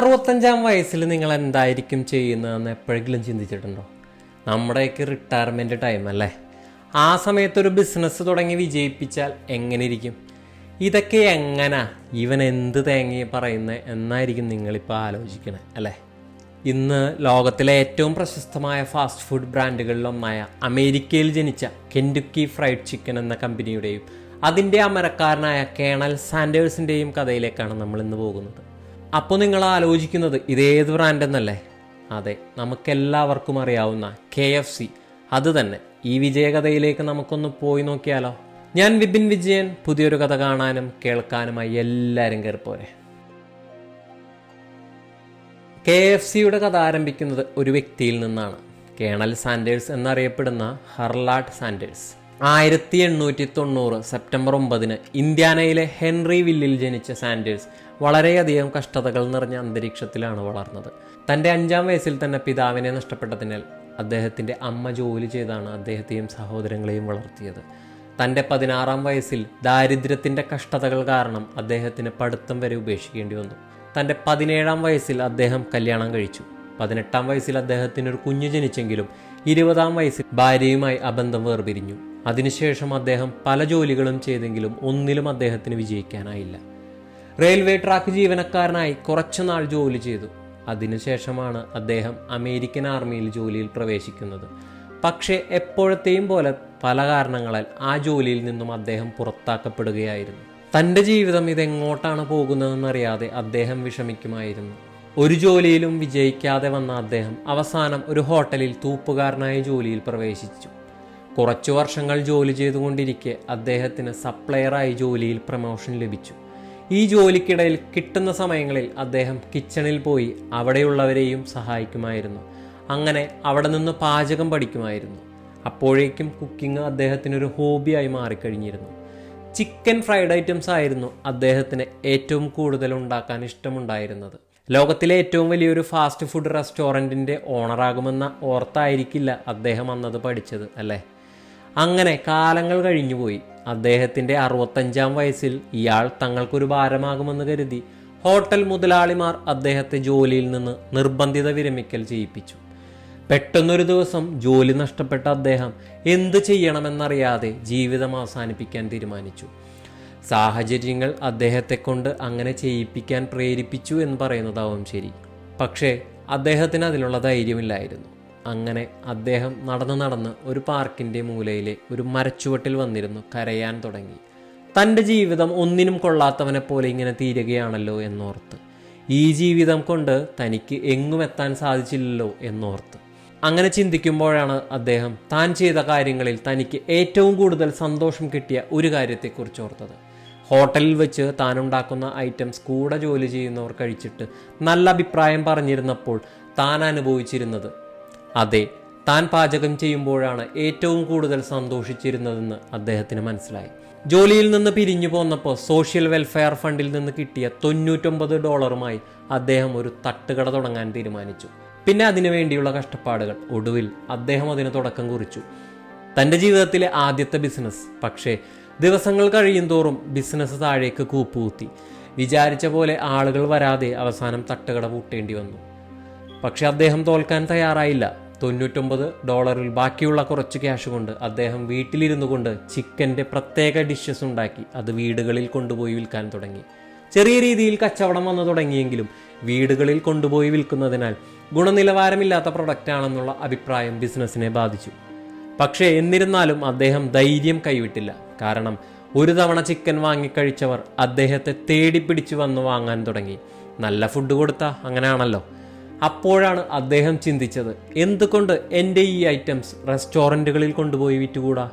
അറുപത്തഞ്ചാം വയസ്സിൽ നിങ്ങൾ എന്തായിരിക്കും ചെയ്യുന്നതെന്ന് എപ്പോഴെങ്കിലും ചിന്തിച്ചിട്ടുണ്ടോ? നമ്മുടെയൊക്കെ റിട്ടയർമെന്റ് ടൈം അല്ലേ? ആ സമയത്ത് ഒരു ബിസിനസ് തുടങ്ങി വിജയിപ്പിച്ചാൽ എങ്ങനെ ഇരിക്കും ഇതൊക്കെ എങ്ങനാ? ഇവൻ എന്ത് തേങ്ങയെ പറയുന്നത് എന്നായിരിക്കും നിങ്ങളിപ്പോൾ ആലോചിക്കണേ അല്ലേ? ഇന്ന് ലോകത്തിലെ ഏറ്റവും പ്രശസ്തമായ ഫാസ്റ്റ് ഫുഡ് ബ്രാൻഡുകളിലൊന്നായ അമേരിക്കയിൽ ജനിച്ച കെൻഡുക്കി ഫ്രൈഡ് ചിക്കൻ എന്ന കമ്പനിയുടെയും അതിന്റെ അമരക്കാരനായ കേണൽ സാൻഡേഴ്സിന്റെയും കഥയിലേക്കാണ് നമ്മൾ ഇന്ന് പോകുന്നത്. അപ്പോൾ നിങ്ങൾ ആലോചിക്കുന്നത് ഇതേത് ബ്രാൻഡെന്നല്ലേ അതെ നമുക്കെല്ലാവർക്കും അറിയാവുന്ന കെ എഫ് സി അത് തന്നെ ഈ വിജയകഥയിലേക്ക് നമുക്കൊന്ന് പോയി നോക്കിയാലോ? ഞാൻ വിപിൻ വിജയൻ പുതിയൊരു കഥ കാണാനും കേൾക്കാനുമായി എല്ലാവരും കയറിപ്പോരെ കെ എഫ് സിയുടെ കഥ ആരംഭിക്കുന്നത് ഒരു വ്യക്തിയിൽ നിന്നാണ്. കേണൽ സാൻഡേഴ്സ് എന്നറിയപ്പെടുന്ന ഹർലാട്ട് സാൻഡേഴ്സ്. ആയിരത്തി എണ്ണൂറ്റി തൊണ്ണൂറ് സെപ്റ്റംബർ ഒമ്പതിന് ഇന്ത്യാനയിലെ ഹെൻറി വില്ലിൽ ജനിച്ച സാൻഡേഴ്സ് വളരെയധികം കഷ്ടതകൾ നിറഞ്ഞ അന്തരീക്ഷത്തിലാണ് വളർന്നത്. തന്റെ അഞ്ചാം വയസ്സിൽ തന്നെ പിതാവിനെ നഷ്ടപ്പെട്ടതിനാൽ അദ്ദേഹത്തിന്റെ അമ്മ ജോലി ചെയ്താണ് അദ്ദേഹത്തെയും സഹോദരങ്ങളെയും വളർത്തിയത്. തന്റെ പതിനാറാം വയസ്സിൽ ദാരിദ്ര്യത്തിന്റെ കഷ്ടതകൾ കാരണം അദ്ദേഹത്തിന് പഠിത്തം വരെ ഉപേക്ഷിക്കേണ്ടി വന്നു. തന്റെ പതിനേഴാം വയസ്സിൽ അദ്ദേഹം കല്യാണം കഴിച്ചു. പതിനെട്ടാം വയസ്സിൽ അദ്ദേഹത്തിന് ഒരു കുഞ്ഞു ജനിച്ചെങ്കിലും ഇരുപതാം വയസ്സിൽ ഭാര്യയുമായി അബന്ധം വേർപിരിഞ്ഞു. അതിനുശേഷം അദ്ദേഹം പല ജോലികളും ചെയ്തെങ്കിലും ഒന്നിലും അദ്ദേഹത്തിന് വിജയിക്കാനായില്ല. റെയിൽവേ ട്രാക്ക് ജീവനക്കാരനായി കുറച്ചുനാൾ ജോലി ചെയ്തു. അതിനുശേഷമാണ് അദ്ദേഹം അമേരിക്കൻ ആർമിയിൽ ജോലിയിൽ പ്രവേശിക്കുന്നത്. പക്ഷേ എപ്പോഴത്തെയും പോലെ പല കാരണങ്ങളാൽ ആ ജോലിയിൽ നിന്നും അദ്ദേഹം പുറത്താക്കപ്പെടുകയായിരുന്നു. തന്റെ ജീവിതം ഇതെങ്ങോട്ടാണ് പോകുന്നതെന്നറിയാതെ അദ്ദേഹം വിഷമിക്കുമായിരുന്നു. ഒരു ജോലിയിലും വിജയിക്കാതെ വന്ന അദ്ദേഹം അവസാനം ഒരു ഹോട്ടലിൽ തൂപ്പുകാരനായ ജോലിയിൽ പ്രവേശിച്ചു. കുറച്ചു വർഷങ്ങൾ ജോലി ചെയ്തുകൊണ്ടിരിക്കെ അദ്ദേഹത്തിന് സപ്ലയറായി ജോലിയിൽ പ്രമോഷൻ ലഭിച്ചു. ഈ ജോലിക്കിടയിൽ കിട്ടുന്ന സമയങ്ങളിൽ അദ്ദേഹം കിച്ചണിൽ പോയി അവിടെയുള്ളവരെയും സഹായിക്കുമായിരുന്നു. അങ്ങനെ അവിടെ നിന്ന് പാചകം പഠിക്കുമായിരുന്നു. അപ്പോഴേക്കും കുക്കിംഗ് അദ്ദേഹത്തിനൊരു ഹോബിയായി മാറിക്കഴിഞ്ഞിരുന്നു. ചിക്കൻ ഫ്രൈഡ് ഐറ്റംസ് ആയിരുന്നു അദ്ദേഹത്തിന് ഏറ്റവും കൂടുതൽ ഉണ്ടാക്കാൻ ഇഷ്ടമുണ്ടായിരുന്നത്. ലോകത്തിലെ ഏറ്റവും വലിയൊരു ഫാസ്റ്റ് ഫുഡ് റെസ്റ്റോറന്റിന്റെ ഓണറാകുമെന്ന ഓർത്തായിരിക്കില്ല അദ്ദേഹം അന്നത് പഠിച്ചത് അല്ലേ? അങ്ങനെ കാലങ്ങൾ കഴിഞ്ഞുപോയി അദ്ദേഹത്തിന്റെ അറുപത്തഞ്ചാം വയസ്സിൽ ഇയാൾ തങ്ങൾക്കൊരു ഭാരമാകുമെന്ന് കരുതി ഹോട്ടൽ മുതലാളിമാർ അദ്ദേഹത്തെ ജോലിയിൽ നിന്ന് നിർബന്ധിത വിരമിക്കൽ ചെയ്യിപ്പിച്ചു. പെട്ടെന്നൊരു ദിവസം ജോലി നഷ്ടപ്പെട്ട അദ്ദേഹം എന്ത് ചെയ്യണമെന്നറിയാതെ ജീവിതം അവസാനിപ്പിക്കാൻ തീരുമാനിച്ചു. സാഹചര്യങ്ങൾ അദ്ദേഹത്തെ കൊണ്ട് അങ്ങനെ ചെയ്യിപ്പിക്കാൻ പ്രേരിപ്പിച്ചു എന്ന് പറയുന്നതാവും ശരി. പക്ഷേ അദ്ദേഹത്തിന് അതിനുള്ള ധൈര്യമില്ലായിരുന്നു. അങ്ങനെ അദ്ദേഹം നടന്ന് നടന്ന് ഒരു പാർക്കിന്റെ മൂലയിലെ ഒരു മരച്ചുവട്ടിൽ വന്നിരുന്നു കരയാൻ തുടങ്ങി. തന്റെ ജീവിതം ഒന്നിനും കൊള്ളാത്തവനെ പോലെ ഇങ്ങനെ തീരുകയാണല്ലോ എന്നോർത്ത്. ഈ ജീവിതം കൊണ്ട് തനിക്ക് എങ്ങും എത്താൻ സാധിച്ചില്ലല്ലോ എന്നോർത്ത്. അങ്ങനെ ചിന്തിക്കുമ്പോഴാണ് അദ്ദേഹം താൻ ചെയ്ത കാര്യങ്ങളിൽ തനിക്ക് ഏറ്റവും കൂടുതൽ സന്തോഷം കിട്ടിയ ഒരു കാര്യത്തെക്കുറിച്ച് ഓർത്തത്. ഹോട്ടലിൽ വെച്ച് താൻ ഉണ്ടാക്കുന്ന ഐറ്റംസ് കൂടെ ജോലി ചെയ്യുന്നവർ കഴിച്ചിട്ട് നല്ല അഭിപ്രായം പറഞ്ഞിരുന്നപ്പോൾ താൻ അനുഭവിച്ചിരുന്നത് അതെ താൻ പാചകം ചെയ്യുമ്പോഴാണ് ഏറ്റവും കൂടുതൽ സന്തോഷിച്ചിരുന്നതെന്ന് അദ്ദേഹത്തിന് മനസ്സിലായി. ജോലിയിൽ നിന്ന് പിരിഞ്ഞു പോന്നപ്പോൾ സോഷ്യൽ വെൽഫെയർ ഫണ്ടിൽ നിന്ന് കിട്ടിയ തൊണ്ണൂറ്റൊമ്പത് ഡോളറുമായി അദ്ദേഹം ഒരു തട്ടുകട തുടങ്ങാൻ തീരുമാനിച്ചു. പിന്നെ അതിനു വേണ്ടിയുള്ള കഷ്ടപ്പാടുകൾ ഒടുവിൽ അദ്ദേഹം അതിന് തുടക്കം കുറിച്ചു. തന്റെ ജീവിതത്തിലെ ആദ്യത്തെ ബിസിനസ് പക്ഷേ ദിവസങ്ങൾ കഴിയും തോറും ബിസിനസ് താഴേക്ക് കൂപ്പുകുത്തി. വിചാരിച്ച പോലെ ആളുകൾ വരാതെ അവസാനം തട്ടുകട പൂട്ടേണ്ടി വന്നു. പക്ഷെ അദ്ദേഹം തോൽക്കാൻ തയ്യാറായില്ല. തൊണ്ണൂറ്റൊമ്പത് ഡോളറിൽ ബാക്കിയുള്ള കുറച്ച് ക്യാഷ് കൊണ്ട് അദ്ദേഹം വീട്ടിലിരുന്നു കൊണ്ട് ചിക്കന്റെ പ്രത്യേക ഡിഷസ് ഉണ്ടാക്കി. അത് വീടുകളിൽ കൊണ്ടുപോയി വിൽക്കാൻ തുടങ്ങി. ചെറിയ രീതിയിൽ കച്ചവടം വന്നു തുടങ്ങിയെങ്കിലും വീടുകളിൽ കൊണ്ടുപോയി വിൽക്കുന്നതിനാൽ ഗുണനിലവാരമില്ലാത്ത പ്രൊഡക്റ്റ് ആണെന്നുള്ള അഭിപ്രായം ബിസിനസ്സിനെ ബാധിച്ചു. പക്ഷേ എന്നിരുന്നാലും അദ്ദേഹം ധൈര്യം കൈവിട്ടില്ല. കാരണം ഒരു തവണ ചിക്കൻ വാങ്ങിക്കഴിച്ചവർ അദ്ദേഹത്തെ തേടി പിടിച്ചു വന്ന് വാങ്ങാൻ തുടങ്ങി. നല്ല ഫുഡ് കൊടുത്ത അങ്ങനെയാണല്ലോ അപ്പോഴാണ് അദ്ദേഹം ചിന്തിച്ചത് എന്തുകൊണ്ട് എന്റെ ഈ ഐറ്റംസ് റെസ്റ്റോറന്റുകളിൽ കൊണ്ടുപോയി വിറ്റുകൂടാ?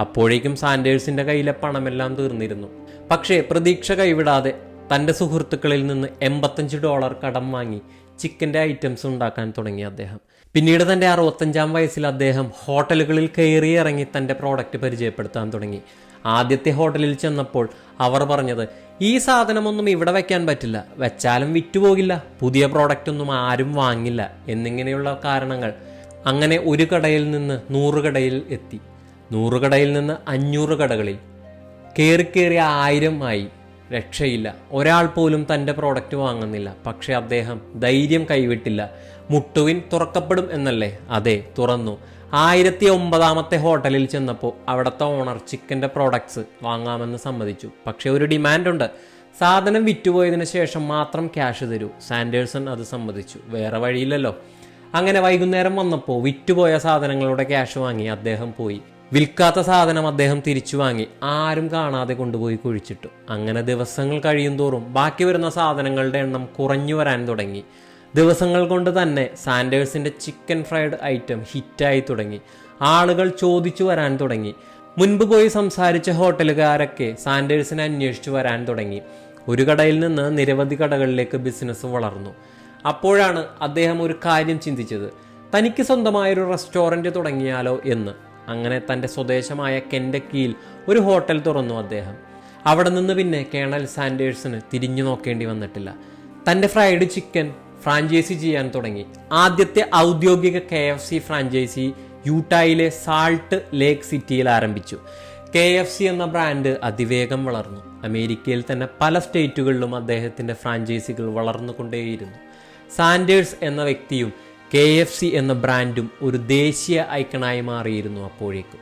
അപ്പോഴേക്കും സാൻഡേഴ്സിന്റെ കയ്യിലെ പണമെല്ലാം തീർന്നിരുന്നു. പക്ഷേ പ്രതീക്ഷ കൈവിടാതെ തന്റെ സുഹൃത്തുക്കളിൽ നിന്ന് എൺപത്തഞ്ച് ഡോളർ കടം വാങ്ങി ചിക്കന്റെ ഐറ്റംസ് ഉണ്ടാക്കാൻ തുടങ്ങി അദ്ദേഹം. പിന്നീട് തന്റെ അറുപത്തഞ്ചാം വയസ്സിൽ അദ്ദേഹം ഹോട്ടലുകളിൽ കയറി ഇറങ്ങി തന്റെ പ്രോഡക്റ്റ് പരിചയപ്പെടുത്താൻ തുടങ്ങി. ആദ്യത്തെ ഹോട്ടലിൽ ചെന്നപ്പോൾ അവർ പറഞ്ഞത് ഈ സാധനമൊന്നും ഇവിടെ വെക്കാൻ പറ്റില്ല. വെച്ചാലും വിറ്റുപോകില്ല. പുതിയ പ്രോഡക്റ്റ് ഒന്നും ആരും വാങ്ങില്ല. എന്നിങ്ങനെയുള്ള കാരണങ്ങൾ അങ്ങനെ ഒരു കടയിൽ നിന്ന് നൂറ് കടയിൽ എത്തി. നൂറ് കടയിൽ നിന്ന് അഞ്ഞൂറ് കടകളിൽ കയറി കയറി ആയിരം ആയി. രക്ഷയില്ല. ഒരാൾ പോലും തന്റെ പ്രോഡക്റ്റ് വാങ്ങുന്നില്ല. പക്ഷേ അദ്ദേഹം ധൈര്യം കൈവിട്ടില്ല. മുട്ടുവിൻ തുറക്കപ്പെടും എന്നല്ലേ? അതെ തുറന്നു. ആയിരത്തി ഒമ്പതാമത്തെ ഹോട്ടലിൽ ചെന്നപ്പോൾ അവിടുത്തെ ഓണർ ചിക്കന്റെ പ്രോഡക്ട്സ് വാങ്ങാമെന്ന് സമ്മതിച്ചു. പക്ഷേ ഒരു ഡിമാൻഡുണ്ട് സാധനം വിറ്റുപോയതിനു ശേഷം മാത്രം ക്യാഷ് തരൂ. സാൻഡേഴ്സൺ അത് സമ്മതിച്ചു. വേറെ വഴിയില്ലല്ലോ. അങ്ങനെ വൈകുന്നേരം വന്നപ്പോൾ വിറ്റുപോയ സാധനങ്ങളുടെ ക്യാഷ് വാങ്ങി അദ്ദേഹം പോയി. വിൽക്കാത്ത സാധനം അദ്ദേഹം തിരിച്ചു വാങ്ങി. ആരും കാണാതെ കൊണ്ടുപോയി കുഴിച്ചിട്ടു. അങ്ങനെ ദിവസങ്ങൾ കഴിയും തോറും ബാക്കി വരുന്ന സാധനങ്ങളുടെ എണ്ണം കുറഞ്ഞു വരാൻ തുടങ്ങി. ദിവസങ്ങൾ കൊണ്ട് തന്നെ സാൻഡേഴ്സിന്റെ ചിക്കൻ ഫ്രൈഡ് ഐറ്റം ഹിറ്റായി തുടങ്ങി. ആളുകൾ ചോദിച്ചു വരാൻ തുടങ്ങി. മുൻപ് പോയി സംസാരിച്ച ഹോട്ടലുകാരൊക്കെ സാൻഡേഴ്സിനെ അന്വേഷിച്ചു വരാൻ തുടങ്ങി. ഒരു കടയിൽ നിന്ന് നിരവധി കടകളിലേക്ക് ബിസിനസ് വളർന്നു. അപ്പോഴാണ് അദ്ദേഹം ഒരു കാര്യം ചിന്തിച്ചത്. തനിക്ക് സ്വന്തമായൊരു റെസ്റ്റോറന്റ് തുടങ്ങിയാലോ എന്ന്. അങ്ങനെ തന്റെ സ്വദേശമായ കെൻഡക്കിയിൽ ഒരു ഹോട്ടൽ തുറന്നു അദ്ദേഹം. അവിടെ നിന്ന് പിന്നെ കേണൽ സാൻഡേഴ്സിന് തിരിഞ്ഞു നോക്കേണ്ടി വന്നിട്ടില്ല. തന്റെ ഫ്രൈഡ് ചിക്കൻ ഫ്രാഞ്ചൈസി ചെയ്യാൻ തുടങ്ങി. ആദ്യത്തെ ഔദ്യോഗിക കെ എഫ് സി ഫ്രാഞ്ചൈസി യൂട്ടായിലെ സാൾട്ട് ലേക്ക് സിറ്റിയിൽ ആരംഭിച്ചു. കെ എഫ് സി എന്ന ബ്രാൻഡ് അതിവേഗം വളർന്നു. അമേരിക്കയിൽ തന്നെ പല സ്റ്റേറ്റുകളിലും അദ്ദേഹത്തിന്റെ ഫ്രാഞ്ചൈസികൾ വളർന്നുകൊണ്ടേയിരുന്നു. സാൻഡേഴ്സ് എന്ന വ്യക്തിയും കെ എഫ് സി എന്ന ബ്രാൻഡും ഒരു ദേശീയ ഐക്കണായി മാറിയിരുന്നു അപ്പോഴേക്കും.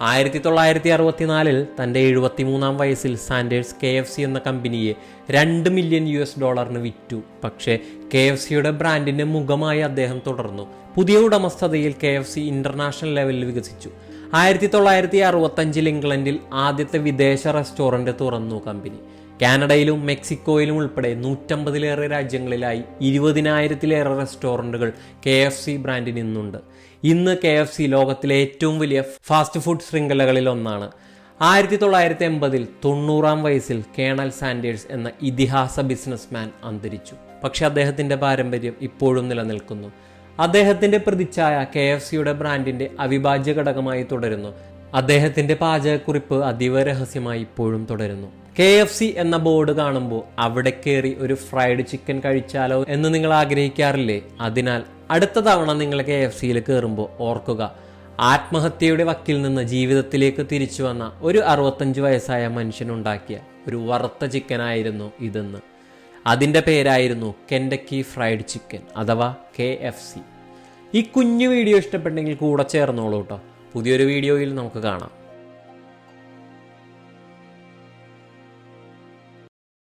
ആയിരത്തി തൊള്ളായിരത്തി അറുപത്തിനാലിൽ തന്റെ എഴുപത്തിമൂന്നാം വയസ്സിൽ സാൻഡേഴ്സ് കെ എഫ് സി എന്ന കമ്പനിയെ രണ്ട് മില്യൺ യു എസ് ഡോളറിന് വിറ്റു. പക്ഷേ കെ എഫ് സിയുടെ ബ്രാൻഡിന്റെ മുഖമായി അദ്ദേഹം തുടർന്നു. പുതിയ ഉടമസ്ഥതയിൽ കെ എഫ് സി ഇന്റർനാഷണൽ ലെവലിൽ വികസിച്ചു. ആയിരത്തി തൊള്ളായിരത്തി അറുപത്തഞ്ചിൽ ഇംഗ്ലണ്ടിൽ ആദ്യത്തെ വിദേശ റെസ്റ്റോറന്റ് തുറന്നു കമ്പനി. കാനഡയിലും മെക്സിക്കോയിലും ഉൾപ്പെടെ നൂറ്റമ്പതിലേറെ രാജ്യങ്ങളിലായി ഇരുപതിനായിരത്തിലേറെ റെസ്റ്റോറന്റുകൾ കെ എഫ് സി ബ്രാൻഡിന് നിന്നുണ്ട് ഇന്ന് കെ എഫ് സി ലോകത്തിലെ ഏറ്റവും വലിയ ഫാസ്റ്റ് ഫുഡ് ശൃംഖലകളിൽ ഒന്നാണ്. ആയിരത്തി തൊള്ളായിരത്തി എൺപതിൽ തൊണ്ണൂറാം വയസ്സിൽ കേണൽ സാൻഡേഴ്സ് എന്ന ഇതിഹാസ ബിസിനസ്മാൻ അന്തരിച്ചു. പക്ഷേ അദ്ദേഹത്തിന്റെ പാരമ്പര്യം ഇപ്പോഴും നിലനിൽക്കുന്നു. അദ്ദേഹത്തിന്റെ പ്രതിച്ഛായ കെ എഫ് സിയുടെ ബ്രാൻഡിന്റെ അവിഭാജ്യ ഘടകമായി തുടരുന്നു. അദ്ദേഹത്തിന്റെ പാചകക്കുറിപ്പ് അതീവ രഹസ്യമായി ഇപ്പോഴും തുടരുന്നു. കെ എഫ് സി എന്ന ബോർഡ് കാണുമ്പോൾ അവിടെ കയറി ഒരു ഫ്രൈഡ് ചിക്കൻ കഴിച്ചാലോ എന്ന് നിങ്ങൾ ആഗ്രഹിക്കാറില്ലേ? അതിനാൽ അടുത്ത തവണ നിങ്ങൾ കെ എഫ് സിയിൽ കയറുമ്പോൾ ഓർക്കുക ആത്മഹത്യയുടെ വക്കിൽ നിന്ന് ജീവിതത്തിലേക്ക് തിരിച്ചു വന്ന ഒരു അറുപത്തഞ്ച് വയസ്സായ മനുഷ്യനുണ്ടാക്കിയ ഒരു വറുത്ത ചിക്കനായിരുന്നു ഇതെന്ന്. അതിന്റെ പേരായിരുന്നു കെൻഡക്കി ഫ്രൈഡ് ചിക്കൻ അഥവാ കെ എഫ് സി ഈ കുഞ്ഞു വീഡിയോ ഇഷ്ടപ്പെട്ടെങ്കിൽ കൂടെ ചേർന്നോളൂ കേട്ടോ പുതിയൊരു വീഡിയോയിൽ നമുക്ക് കാണാം.